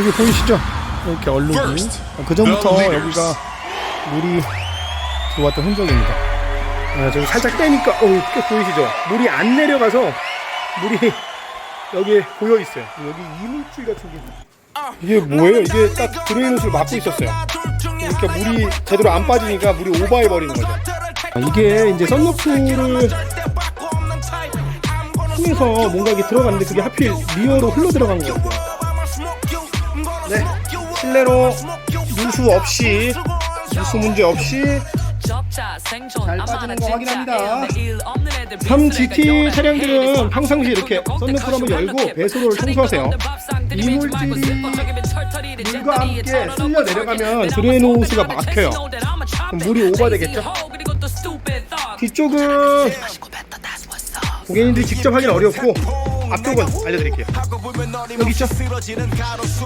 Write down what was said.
여기 보이시죠? 이렇게 얼룩이. 그 전부터 여기가 물이 들어왔던 흔적입니다. 아, 저기 살짝 떼니까, 어, 꽤 보이시죠? 물이 안 내려가서 물이 여기에 고여 있어요. 여기 이물질 같은 게. 이게 뭐예요? 이게 딱 드레인 호스를 막고 있었어요. 이렇게 물이 제대로 안 빠지니까 물이 오버해 버리는 거죠. 아, 이게 이제 썬루프를 통해서 뭔가 이게 들어갔는데 그게 하필 리어로 흘러 들어간 것 같아요. 네, 실내로 누수 없이 누수 문제 없이 잘 빠지는 거 확인합니다. 3GT 차량들은 평상시 이렇게 썬루프를 한번 열고 배수로를 청소하세요. 이물질이 물과 함께 쓸려 내려가면 드레인 호스가 막혀요. 그럼 물이 오버되겠죠? 뒤쪽은 고객님들이 직접 하기는 어렵고 앞쪽은 알려드릴게요. 여기 있죠?